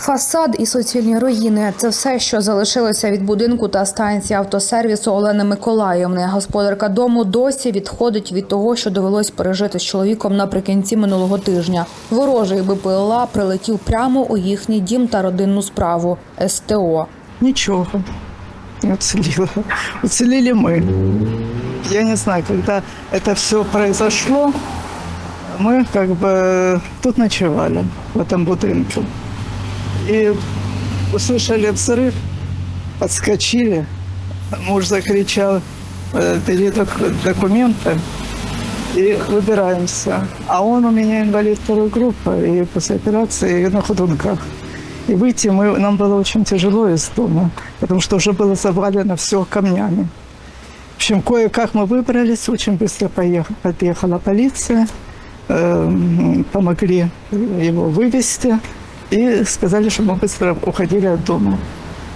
Фасад і суцільні руїни це все, що залишилося від будинку та станції автосервісу Олени Миколаївни. Господарка дому досі відходить від того, що довелось пережити з чоловіком наприкінці минулого тижня. Ворожий БПЛА прилетів прямо у їхній дім та родинну справу СТО. Ничего не уцелело. Уцелели мы. Я не знаю, когда это все произошло, мы как бы тут ночевали, в этом будинке. И услышали взрыв, подскочили. Муж закричал, «Э, бери док- документы и выбираемся. А он у меня инвалид второй группы, и после операции на ходунках. И выйти мы, нам было очень тяжело из дома, потому что уже было завалено все камнями. В общем, кое-как мы выбрались, очень быстро поех- подъехала полиция, эм, помогли его вывести и сказали, что мы быстро уходили от дома.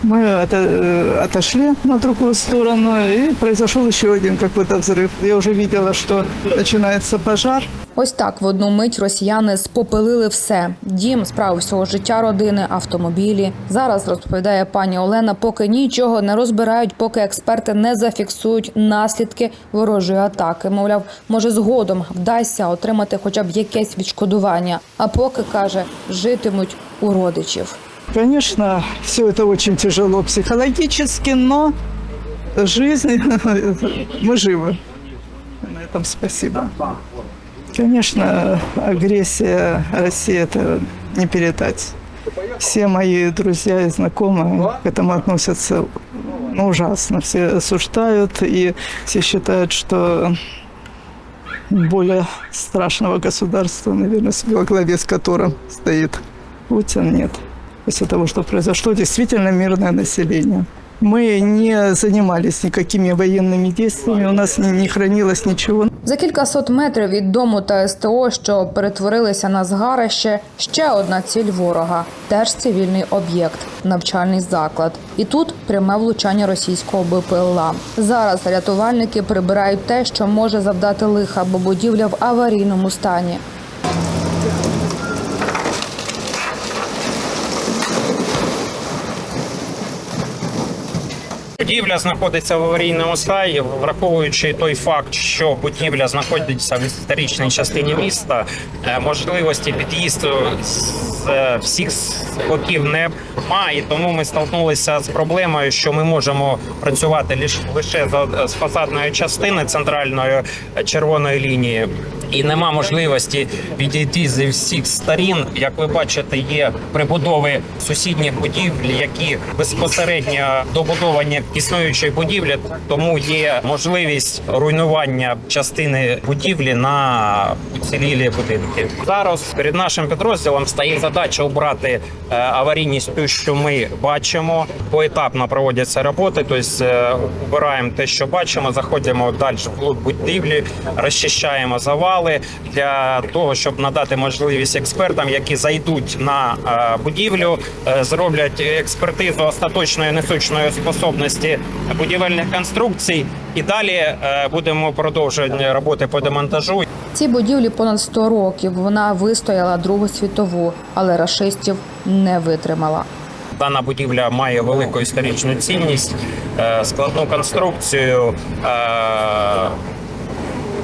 Мы ото- э, отошли на другую сторону, и произошел еще один какой-то взрыв. Я уже видела, что начинается пожар. Ось так в одну мить росіяни спопилили все: дім, справи всього життя родини, автомобілі. Зараз розповідає пані Олена, поки нічого не розбирають, поки експерти не зафіксують наслідки ворожої атаки. Мовляв, може згодом вдасться отримати хоча б якесь відшкодування. А поки каже, житимуть у родичів. Конечно, все это очень тяжело психологически, но жизнь, мы живы. На этом спасибо. Конечно, агрессия России это не передать. Все мои друзья и знакомые к этому относятся ну, ужасно. Все осуждают и все считают, что более страшного государства, наверное, во главе с которым стоит Путин, нет. После того, что произошло, действительно мирное население. Мы не занимались никакими военными действиями, у нас не, не хранилось ничего. За кількасот метрів від дому та СТО, що перетворилися на згарище, ще одна ціль ворога теж цивільний об'єкт, навчальний заклад. І тут пряме влучання російського БПЛА. Зараз рятувальники прибирають те, що може завдати лиха, бо будівля в аварійному стані. Будівля знаходиться в аварійному стані, враховуючи той факт, що будівля знаходиться в історичній частині міста, е, можливості під'їзду з е, всіх боків немає. Тому ми столкнулися з проблемою, що ми можемо працювати лише з фасадної частини центральної е, червоної лінії. І нема можливості підійти зі всіх сторін. Як ви бачите, є прибудови сусідніх будівель, які безпосередньо добудовані існуючої будівлі, тому є можливість руйнування частини будівлі на уцілілі будинки. Зараз перед нашим підрозділом стає задача обрати е, аварійність, ту, що ми бачимо. Поетапно проводяться роботи, тобто е, обираємо те, що бачимо, заходимо далі в будівлі, розчищаємо завали для того, щоб надати можливість експертам, які зайдуть на е, будівлю, е, зроблять експертизу остаточної несучної способності будівельних конструкцій. І далі е, будемо продовжувати роботи по демонтажу. Цій будівлі понад 100 років. Вона вистояла Другу світову, але рашистів не витримала. Дана будівля має велику історичну цінність, складну конструкцію.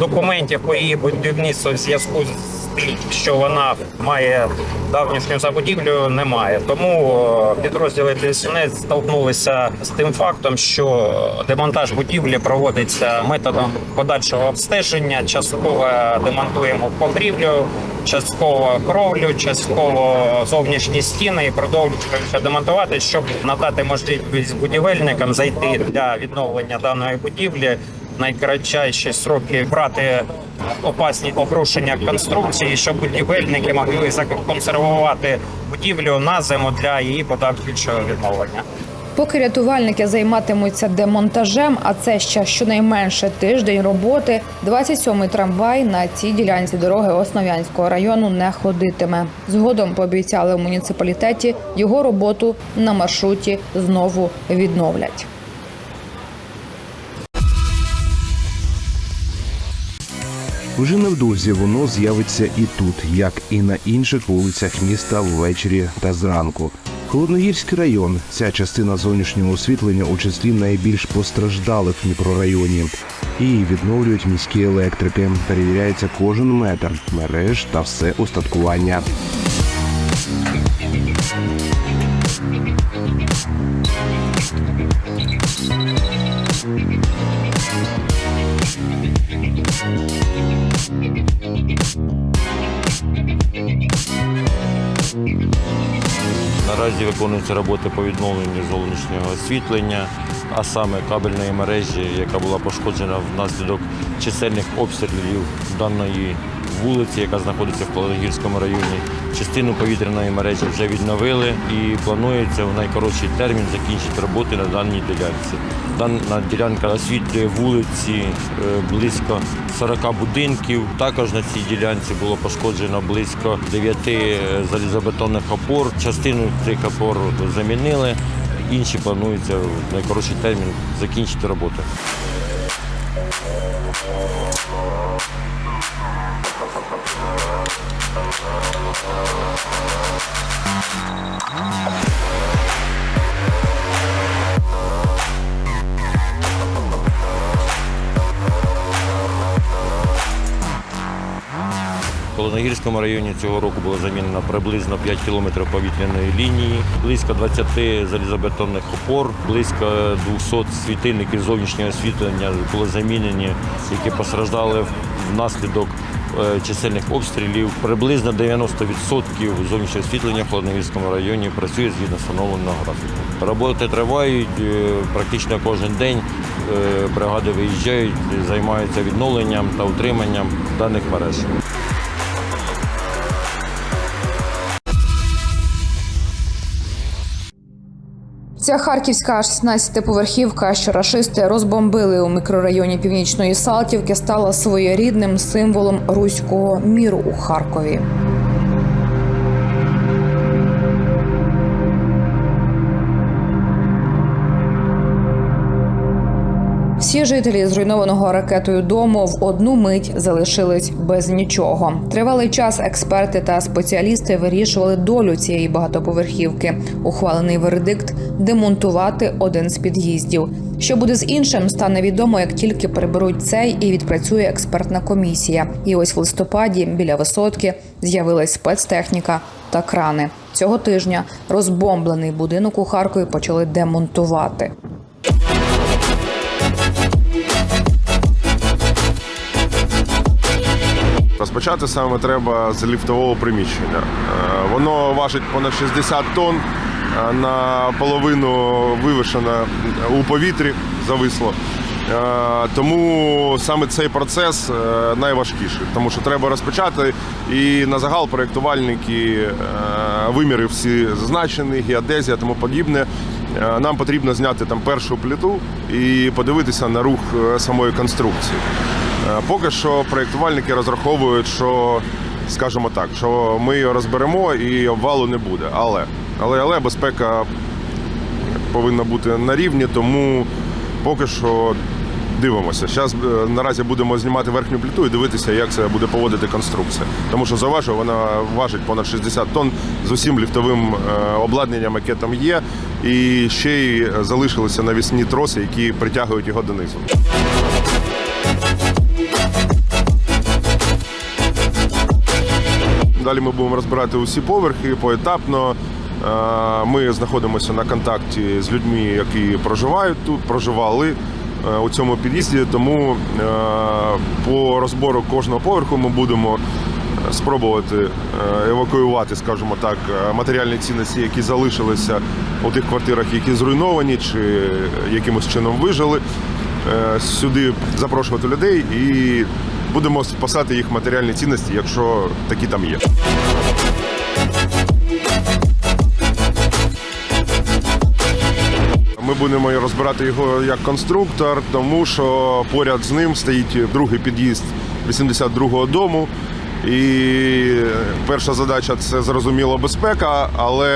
Документів по її будівництву в зв'язку з тим, що вона має давнішню забудівлю, немає. Тому е, підрозділи ДСНС столкнулися з тим фактом, що демонтаж будівлі проводиться методом подальшого обстеження. Частково демонтуємо покрівлю, частково кровлю, частково зовнішні стіни і продовжуємо демонтувати, щоб надати можливість будівельникам зайти для відновлення даної будівлі найкратчайші сроки брати опасні обрушення конструкції, щоб будівельники могли законсервувати будівлю на зиму для її подальшого відновлення. Поки рятувальники займатимуться демонтажем, а це ще щонайменше тиждень роботи. 27-й трамвай на цій ділянці дороги Основ'янського району не ходитиме. Згодом пообіцяли в муніципалітеті його роботу на маршруті знову відновлять. Вже невдовзі воно з'явиться і тут, як і на інших вулицях міста ввечері та зранку. Холодногірський район. Ця частина зовнішнього освітлення у числі найбільш постраждалих в мікрорайоні. Її відновлюють міські електрики. Перевіряється кожен метр мереж та все устаткування. Наразі виконуються роботи по відновленню зовнішнього освітлення, а саме кабельної мережі, яка була пошкоджена внаслідок чисельних обстрілів даної вулиці, яка знаходиться в Холодногірському районі. Частину повітряної мережі вже відновили і планується в найкоротший термін закінчити роботи на даній ділянці. Дана ділянка освітлює вулиці е, близько 40 будинків. Також на цій ділянці було пошкоджено близько 9 залізобетонних опор. Частину цих опор замінили, інші планується в найкоротший термін закінчити роботи. В Холодногірському районі цього року було замінено приблизно 5 кілометрів повітряної лінії, близько 20 залізобетонних опор, близько 200 світильників зовнішнього освітлення були замінені, які постраждали внаслідок е, чисельних обстрілів. Приблизно 90% зовнішнього освітлення в Холодногірському районі працює згідно встановленого графіку. Роботи тривають е, практично кожен день. Е, Бригади виїжджають, займаються відновленням та утриманням даних мереж. Ця харківська 16-поверхівка, що рашисти розбомбили у мікрорайоні Північної Салтівки, стала своєрідним символом руського міру у Харкові. Всі жителі зруйнованого ракетою дому в одну мить залишились без нічого. Тривалий час експерти та спеціалісти вирішували долю цієї багатоповерхівки. Ухвалений вердикт демонтувати один з під'їздів. Що буде з іншим, стане відомо, як тільки приберуть цей і відпрацює експертна комісія. І ось в листопаді біля висотки з'явилась спецтехніка та крани. Цього тижня розбомблений будинок у Харкові почали демонтувати. Розпочати саме треба з ліфтового приміщення. Е, Воно важить понад 60 тонн, е, наполовину вивишено у повітрі, зависло. Е, Тому саме цей процес найважкіший, тому що треба розпочати і на загал проєктувальники, виміри всі зазначені, геодезія, тому подібне. Нам потрібно зняти там першу плиту і подивитися на рух самої конструкції. Е, Поки що проєктувальники розраховують, що, скажімо так, що ми його розберемо і обвалу не буде. Але, але, але безпека повинна бути на рівні, тому поки що дивимося. Зараз наразі будемо знімати верхню плиту і дивитися, як це буде поводити конструкція. Тому що заважу, вона важить понад 60 тонн з усім ліфтовим е, обладнанням, яке там є. І ще й залишилися навісні троси, які притягують його донизу. Далі ми будемо розбирати усі поверхи поетапно. Е, Ми знаходимося на контакті з людьми, які проживають тут, проживали е, у цьому під'їзді. Тому е, по розбору кожного поверху ми будемо спробувати евакуювати, скажімо так, матеріальні цінності, які залишилися у тих квартирах, які зруйновані чи якимось чином вижили. Сюди запрошувати людей і будемо спасати їх матеріальні цінності, якщо такі там є. Ми будемо розбирати його як конструктор, тому що поряд з ним стоїть другий під'їзд 82-го дому. І перша задача це зрозуміло безпека, але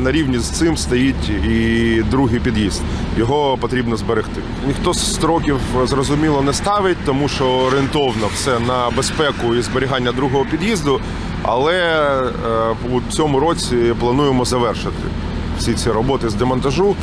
на рівні з цим стоїть і другий під'їзд. Його потрібно зберегти. Ніхто з строків зрозуміло не ставить, тому що орієнтовно все на безпеку і зберігання другого під'їзду. Але е, у цьому році плануємо завершити всі ці роботи з демонтажу.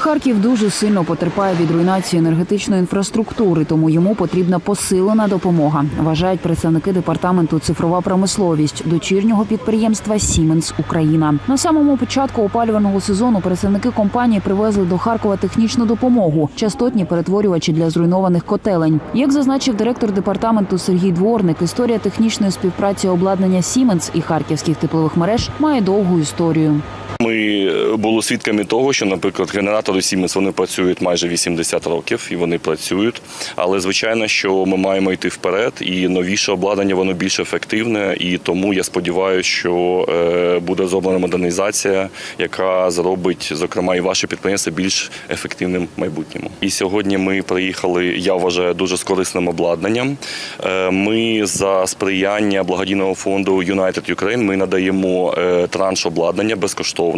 Харків дуже сильно потерпає від руйнації енергетичної інфраструктури, тому йому потрібна посилена допомога. Вважають представники департаменту цифрова промисловість дочірнього підприємства Сіменс Україна. На самому початку опалювального сезону представники компанії привезли до Харкова технічну допомогу, частотні перетворювачі для зруйнованих котелень. Як зазначив директор департаменту Сергій Дворник, історія технічної співпраці обладнання Сіменс і харківських теплових мереж має довгу історію. Ми е, були свідками того, що, наприклад, генератори Siemens вони працюють майже 80 років і вони працюють. Але звичайно, що ми маємо йти вперед, і новіше обладнання воно більш ефективне. І тому я сподіваюся, що е, буде зроблена модернізація, яка зробить, зокрема, і ваше підприємство більш ефективним в майбутньому. І сьогодні ми приїхали, я вважаю, дуже з корисним обладнанням. Е, Ми за сприяння благодійного фонду United Ukraine ми надаємо транш обладнання безкоштовно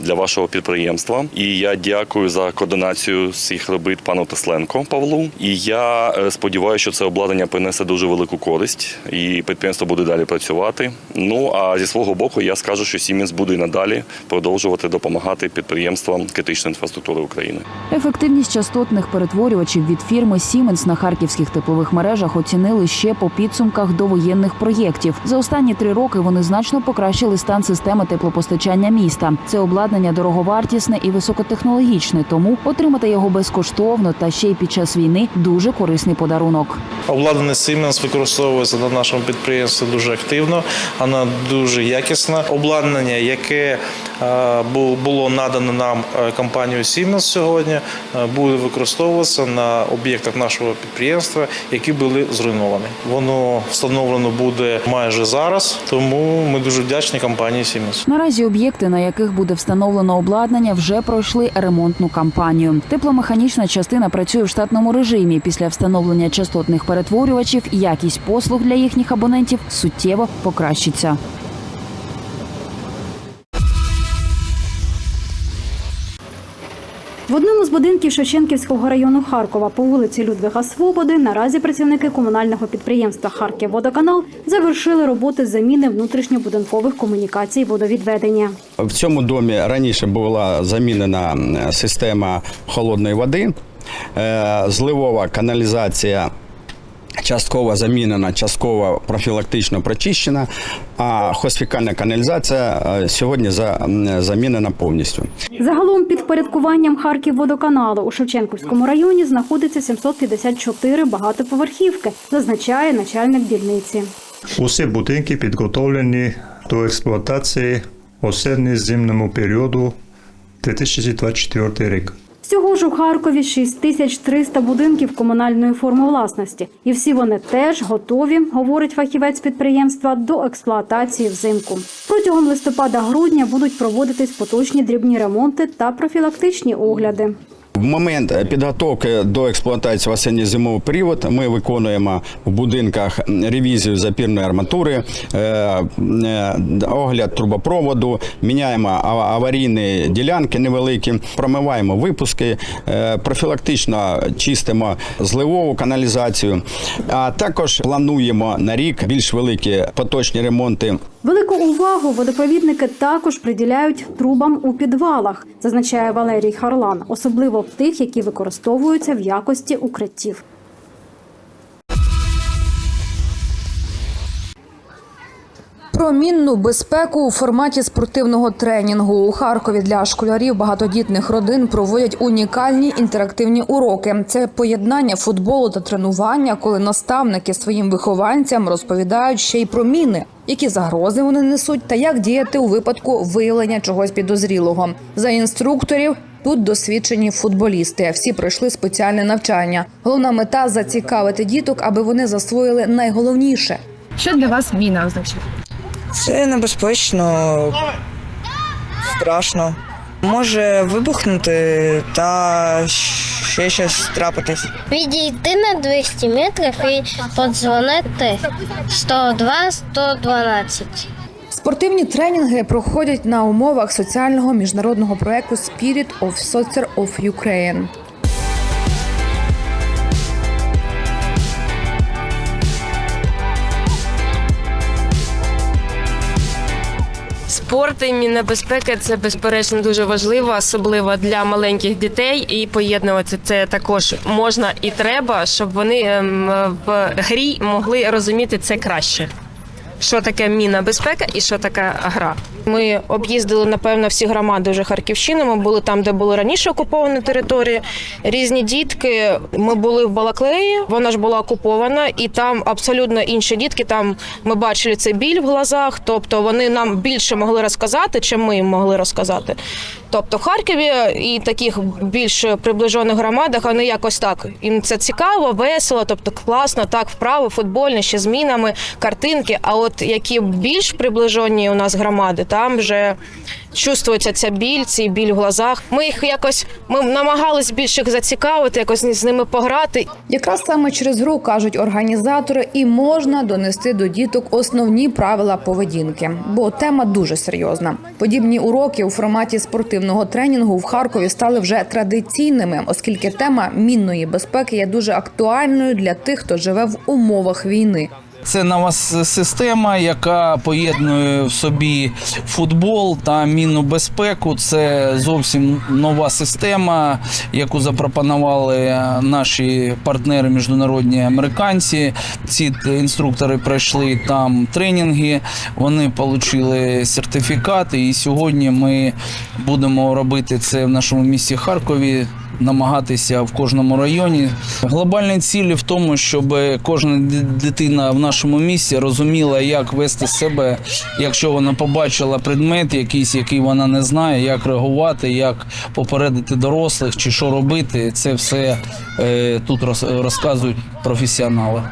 для вашого підприємства. І я дякую за координацію всіх робіт пану Тесленко Павлу. І я е, сподіваюся, що це обладнання принесе дуже велику користь, і підприємство буде далі працювати. Ну а зі свого боку, я скажу, що Siemens буде надалі продовжувати допомагати підприємствам критичної інфраструктури України. Ефективність частотних перетворювачів від фірми Siemens на харківських теплових мережах оцінили ще по підсумках довоєнних проєктів. За останні три роки вони значно покращили стан системи теплопостачання міста. Це обладнання дороговартісне і високотехнологічне, тому отримати його безкоштовно та ще й під час війни дуже корисний подарунок. Обладнання Siemens використовується на нашому підприємстві дуже активно, вона дуже якісна. Обладнання, яке е, було надано нам е, компанією Siemens сьогодні, е, буде використовуватися на об'єктах нашого підприємства, які були зруйновані. Воно встановлено буде майже зараз, тому ми дуже вдячні компанії Siemens. Наразі об'єкти, на яких буде встановлено обладнання, вже пройшли ремонтну кампанію. Тепломеханічна частина працює в штатному режимі. Після встановлення частотних перетворювачів якість послуг для їхніх абонентів суттєво покращиться. В одному з будинків Шевченківського району Харкова по вулиці Людвига Свободи наразі працівники комунального підприємства Харківводоканал завершили роботи заміни внутрішньобудинкових комунікацій водовідведення. В цьому домі раніше була замінена система холодної води, е, зливова каналізація. Частково замінена, частково профілактично прочищена, а хосфікальна каналізація е, сьогодні замінена повністю. Загалом під впорядкуванням Харківводоканалу у Шевченківському районі знаходиться 754 багатоповерхівки, зазначає начальник дільниці. Усі будинки підготовлені до експлуатації осінньо-зимному періоду 2024 рік. Всього ж у Харкові 6300 будинків комунальної форми власності, і всі вони теж готові, говорить фахівець підприємства, до експлуатації взимку. Протягом листопада-грудня будуть проводитись поточні дрібні ремонти та профілактичні огляди. В момент підготовки до експлуатації в осінньо-зимовий період ми виконуємо в будинках ревізію запірної арматури, е, е, огляд трубопроводу, міняємо аварійні ділянки невеликі, промиваємо випуски, е, профілактично чистимо зливову каналізацію, а також плануємо на рік більш великі поточні ремонти Велику увагу водопровідники також приділяють трубам у підвалах, зазначає Валерій Харлан, особливо в тих, які використовуються в якості укриттів. Про мінну безпеку у форматі спортивного тренінгу у Харкові для школярів багатодітних родин проводять унікальні інтерактивні уроки. Це поєднання футболу та тренування, коли наставники своїм вихованцям розповідають ще й про міни, які загрози вони несуть, та як діяти у випадку виявлення чогось підозрілого. За інструкторів тут досвідчені футболісти. Всі пройшли спеціальне навчання. Головна мета зацікавити діток, аби вони засвоїли найголовніше. Що для вас міна означає? Це небезпечно, страшно. Може вибухнути та ще щось трапитись. Відійти на 200 метрів і подзвонити 102-112. Спортивні тренінги проходять на умовах соціального міжнародного проекту Spirit of Soccer of Ukraine. Спорт і мінна безпека це безперечно дуже важливо, особливо для маленьких дітей. І поєднувати це також можна і треба, щоб вони ем, в грі могли розуміти це краще. Що таке міна безпека і що таке гра. Ми об'їздили напевно всі громади вже Харківщини. Ми були там, де були раніше окуповані території. Різні дітки. Ми були в Балаклеї, вона ж була окупована, і там абсолютно інші дітки. Там ми бачили цей біль в глазах. Тобто вони нам більше могли розказати, чим ми їм могли розказати. Тобто в Харкові і таких більш приближених громадах вони якось так. Їм це цікаво, весело, тобто класно, так, вправи, футбольні, ще змінами, картинки. А от які більш приближені у нас громади, там вже чувствується ця біль, цей біль в глазах. Ми їх якось ми намагались більш їх зацікавити, якось з ними пограти. Якраз саме через гру кажуть організатори, і можна донести до діток основні правила поведінки, бо тема дуже серйозна. Подібні уроки у форматі спортивного тренінгу в Харкові стали вже традиційними, оскільки тема мінної безпеки є дуже актуальною для тих, хто живе в умовах війни. Це нова система, яка поєднує в собі футбол та мінну безпеку. Це зовсім нова система, яку запропонували наші партнери міжнародні американці. Ці інструктори пройшли там тренінги, вони отримали сертифікати, і сьогодні ми будемо робити це в нашому місті Харкові намагатися в кожному районі. Глобальні цілі в тому, щоб кожна дитина в нашому місті розуміла, як вести себе, якщо вона побачила предмет якийсь, який вона не знає, як реагувати, як попередити дорослих чи що робити. Це все е, тут роз- розказують професіонали.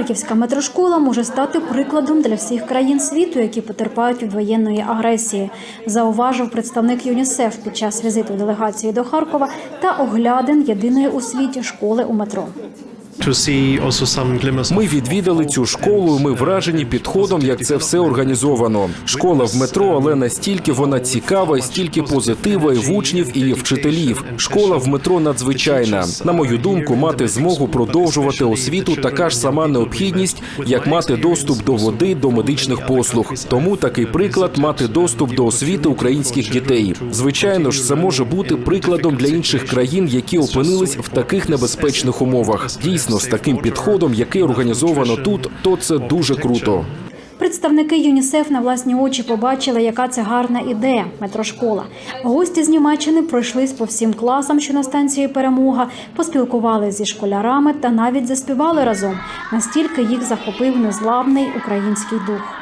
Харківська метрошкола може стати прикладом для всіх країн світу, які потерпають від воєнної агресії, зауважив представник ЮНІСЕФ під час візиту делегації до Харкова та оглядин єдиної у світі школи у метро. Ми відвідали цю школу. і Ми вражені підходом, як це все організовано. Школа в метро, але настільки вона цікава, стільки позитива і в учнів і вчителів. Школа в метро надзвичайна. На мою думку, мати змогу продовжувати освіту така ж сама необхідність, як мати доступ до води, до медичних послуг. Тому такий приклад мати доступ до освіти українських дітей. Звичайно ж, це може бути прикладом для інших країн, які опинились в таких небезпечних умовах. Дійсно, з таким підходом, який організовано тут, то це дуже круто. Представники ЮНІСЕФ на власні очі побачили, яка це гарна ідея метрошкола. Гості з Німеччини пройшлись по всім класам, що на станції перемога, поспілкувалися зі школярами та навіть заспівали разом. Настільки їх захопив незламний український дух.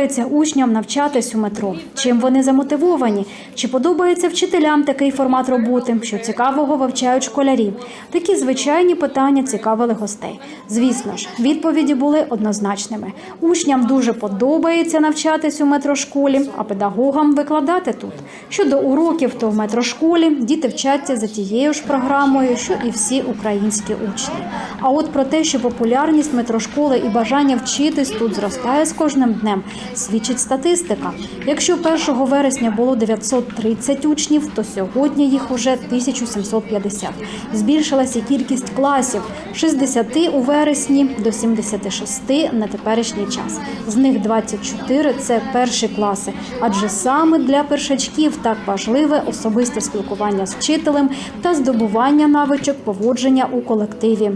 Подобається учням навчатись у метро? Чим вони замотивовані? Чи подобається вчителям такий формат роботи? Що цікавого вивчають школярі? Такі звичайні питання цікавили гостей. Звісно ж, відповіді були однозначними. Учням дуже подобається навчатись у метрошколі, а педагогам викладати тут. Щодо уроків, то в метрошколі діти вчаться за тією ж програмою, що і всі українські учні. А от про те, що популярність метрошколи і бажання вчитись тут зростає з кожним днем, свідчить статистика. Якщо 1 вересня було 930 учнів, то сьогодні їх уже 1750. Збільшилася кількість класів з 60 у вересні до 76 на теперішній час. З них 24 – це перші класи, адже саме для першачків так важливе особисте спілкування з вчителем та здобування навичок поводження у колективі.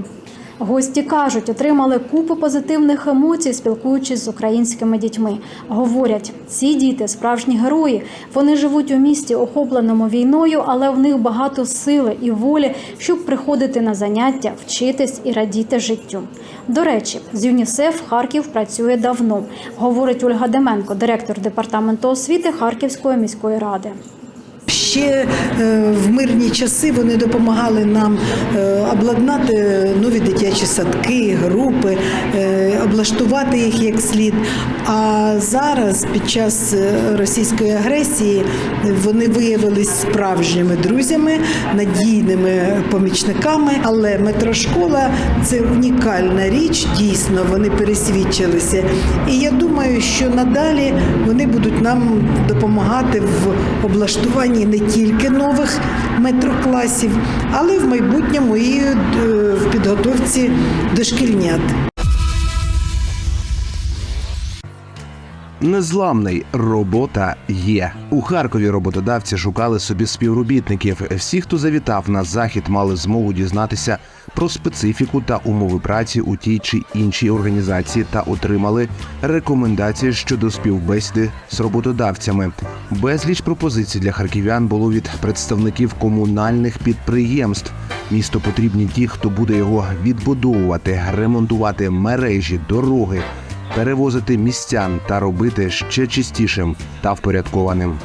Гості кажуть, отримали купу позитивних емоцій, спілкуючись з українськими дітьми. Говорять, ці діти справжні герої. Вони живуть у місті, охопленому війною, але в них багато сили і волі, щоб приходити на заняття, вчитись і радіти життю. До речі, з ЮНІСЕФ Харків працює давно, говорить Ольга Деменко, директор департаменту освіти Харківської міської ради. Ще е, в мирні часи вони допомагали нам е, обладнати нові дитячі садки, групи, е, облаштувати їх як слід. А зараз, під час російської агресії, вони виявились справжніми друзями, надійними помічниками. Але метрошкола це унікальна річ. Дійсно, вони пересвідчилися. І я думаю, що надалі вони будуть нам допомагати в облаштуванні не тільки нових метрокласів, але в майбутньому і е, в підготовці дошкільнят. Незламний робота є у Харкові. Роботодавці шукали собі співробітників. Всі, хто завітав на захід, мали змогу дізнатися про специфіку та умови праці у тій чи іншій організації та отримали рекомендації щодо співбесіди з роботодавцями. Безліч пропозицій для харків'ян було від представників комунальних підприємств. Місто потрібні ті, хто буде його відбудовувати, ремонтувати мережі, дороги перевозити містян та робити ще чистішим та впорядкованим.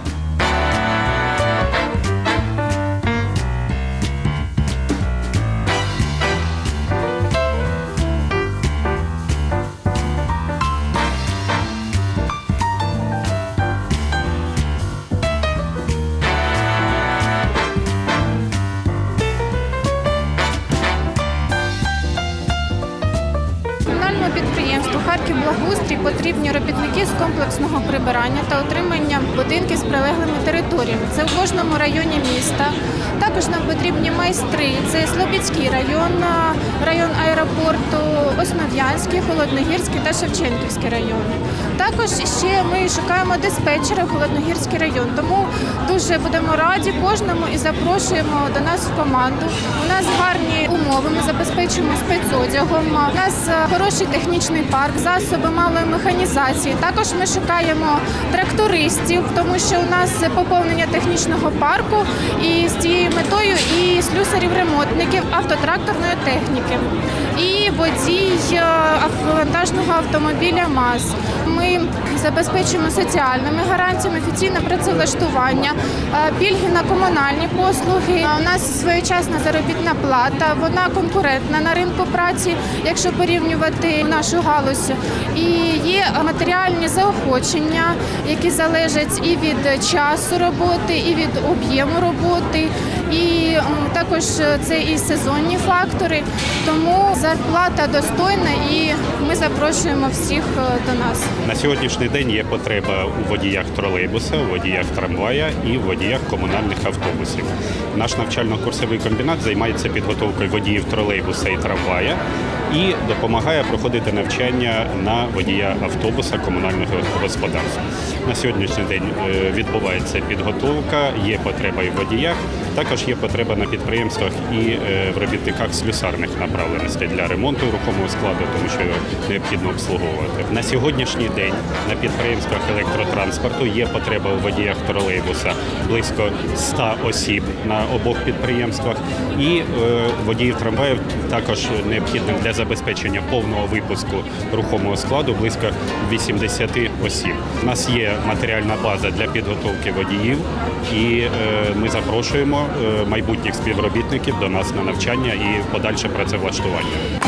Прибирання та отримання будинків з прилеглими територіями. Це в кожному районі міста. Також нам потрібні майстри. Це Слобідський район, район аеропорту, Основ'янський, Холодногірський та Шевченківський райони. Також ще ми шукаємо диспетчера в Холодногірський район. Тому дуже будемо раді кожному і запрошуємо до нас в команду. У нас гарні умови. Ми забезпечуємо спецодягом. У нас е, хороший технічний парк, засоби малої механізації. Також ми шукаємо трактористів, тому що у нас поповнення технічного парку і з цією метою і слюсарів-ремонтників автотракторної техніки. І водій е, вантажного автомобіля МАЗ. Ми забезпечуємо соціальними гарантіями, офіційне працевлаштування, е, пільги на комунальні послуги. У нас своєчасна заробітна плата, вона конкурентна на ринку праці, якщо порівнювати нашу галузь. І є матеріальні заохочення, які залежать і від часу роботи, і від об'єму роботи. І також це і сезонні фактори. Тому зарплата достойна, і ми запрошуємо всіх е, до нас. На сьогоднішній день є потреба у водіях тролейбуса, у водіях трамвая і в водіях комунальних автобусів. Наш навчально-курсовий комбінат займається підготовкою водіїв тролейбуса і трамвая і допомагає проходити навчання на водія автобуса комунального господарства. На сьогоднішній день е, відбувається підготовка, є потреба і в водіях. Також є потреба на підприємствах і е, в робітниках слюсарних направленостей для ремонту рухомого складу, тому що його необхідно обслуговувати. На сьогоднішній день на підприємствах електротранспорту є потреба у водіях тролейбуса близько 100 осіб на обох підприємствах, і е, водіїв трамваїв також необхідно для забезпечення повного випуску рухомого складу близько 80 осіб. У нас є матеріальна база для підготовки водіїв, і е, ми запрошуємо майбутніх співробітників до нас на навчання і подальше працевлаштування.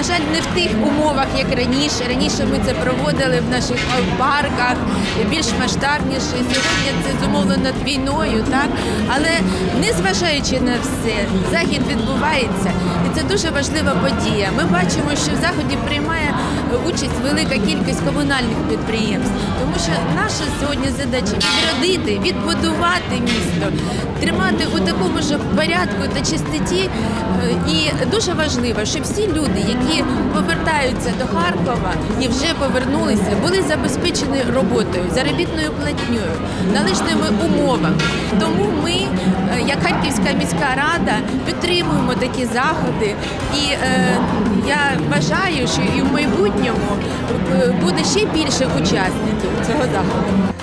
На жаль, не в тих умовах, як раніше. Раніше ми це проводили в наших парках, більш масштабніше. Сьогодні це зумовлено війною, так але незважаючи на все, захід відбувається, і це дуже важлива подія. Ми бачимо, що в заході приймає е, участь велика кількість комунальних підприємств, тому що наша сьогодні задача відродити, відбудувати місто, тримати у такому ж порядку та чистоті. Е, І дуже важливо, щоб всі люди, які повертаються до Харкова і вже повернулися, були забезпечені роботою, заробітною платньою, належними умовами. Тому ми, е, як Харківська міська рада, підтримуємо такі заходи. І е, я вважаю, що і в майбутньому е, буде ще більше учасників цього заходу.